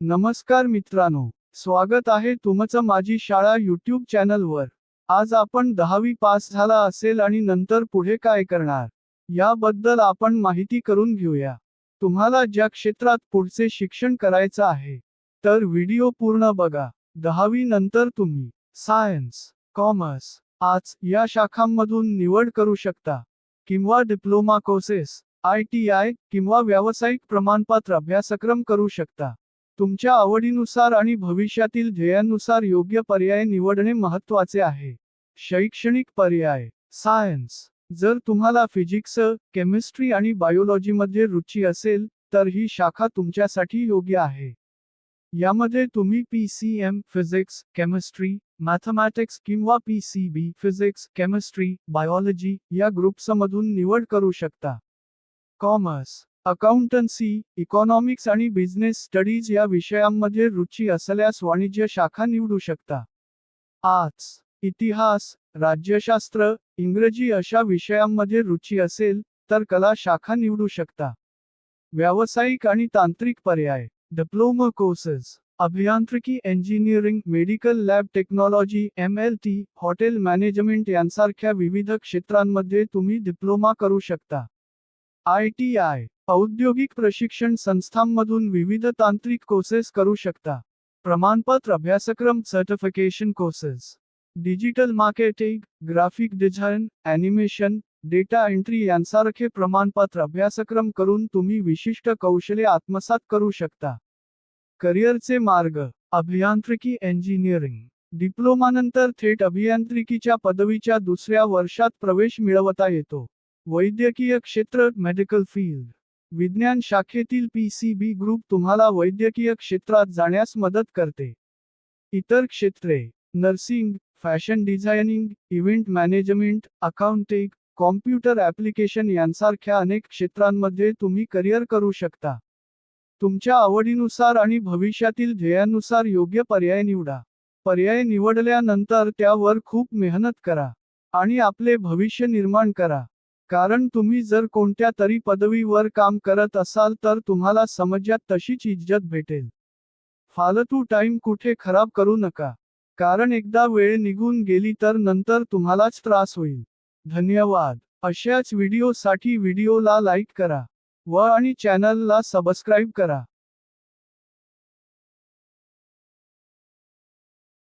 नमस्कार मित्रांनो स्वागत आहे तुमचं माझी शाळा यूट्यूब चॅनलवर. आज आपण दहावी पास झाला असेल आणि नंतर पुढे काय करणार याबद्दल आपण माहिती करून घेऊया. तुम्हाला ज्या क्षेत्रात पुढचे शिक्षण करायचं आहे तर व्हिडिओ पूर्ण बघा. दहावी नंतर तुम्ही सायन्स कॉमर्स आर्ट्स या शाखांमधून निवड करू शकता किंवा diploma courses I T I किंवा व्यावसायिक प्रमाणपत्र अभ्यासक्रम करू शकता. तुमच्या आवडीनुसार आणि भविष्यातील ध्येयानुसार योग्य पर्याय निवडणे महत्त्वाचे आहे. शैक्षणिक पर्याय. सायन्स. जर तुम्हाला फिजिक्स केमिस्ट्री आणि बायोलॉजीमध्ये रुची असेल तर ही शाखा तुमच्यासाठी योग्य आहे. यामध्ये तुम्ही P C M physics chemistry mathematics किंवा P C B physics chemistry biology या ग्रुप्समधून निवड करू शकता. कॉमर्स. अकाउंटन्सी इकॉनॉमिक्स आणि बिझनेस स्टडीज या विषयांमध्ये रुची असल्यास वाणिज्य शाखा निवडू शकता. आर्ट्स इतिहास राज्यशास्त्र इंग्रजी अशा विषयांमध्ये रुची असेल तर कला शाखा निवडू शकता. व्यावसायिक आणि तांत्रिक पर्याय डिप्लोमा कोर्सेस अभियांत्रिकी engineering medical lab technology M L T hotel management यांसारख्या विविध क्षेत्रांमध्ये तुम्ही डिप्लोमा करू शकता. आय टी आय औद्योगिक प्रशिक्षण संस्थांमधून विविध तांत्रिक कोर्सेस करू शकता. प्रमाणपत्र अभ्यासक्रम certification courses digital marketing graphic design animation data entry यांसारखे प्रमाणपत्र अभ्यासक्रम करून तुम्ही विशिष्ट कौशल्ये आत्मसात करू शकता. करिअरचे मार्ग अभियांत्रिकी इंजिनिअरिंग डिप्लोमानंतर थेट अभियांत्रिकीच्या पदवीच्या दुसऱ्या वर्षात प्रवेश मिळवता येतो. वैद्यकीय क्षेत्र मेडिकल फील्ड विज्ञान शाखेतील पी सी बी ग्रुप तुम्हाला वैद्यकीय क्षेत्रात जाण्यास मदत करते. इतर क्षेत्रे nursing fashion designing event management accounting computer application यांसारख्या अनेक क्षेत्रांमध्ये तुम्ही करिअर करू शकता. तुमच्या आवडीनुसार आणि भविष्यातील ध्येयानुसार योग्य पर्याय निवडा. पर्याय निवडल्यानंतर त्यावर खूप मेहनत करा आणि आपले भविष्य निर्माण करा. कारण तुम्ही जर कोणत्या तरी पदवीवर काम करत असाल तर तुम्हाला समाजात तशीच इज्जत भेटेल. फालतू टाइम कुठे खराब करू नका. कारण एकदा वेळ निघून गेली तर नंतर तुम्हालाच त्रास होईल. धन्यवाद. अशाच व्हिडिओसाठी व्हिडिओला लाईक करा व आणि चॅनलला सबस्क्राईब करा.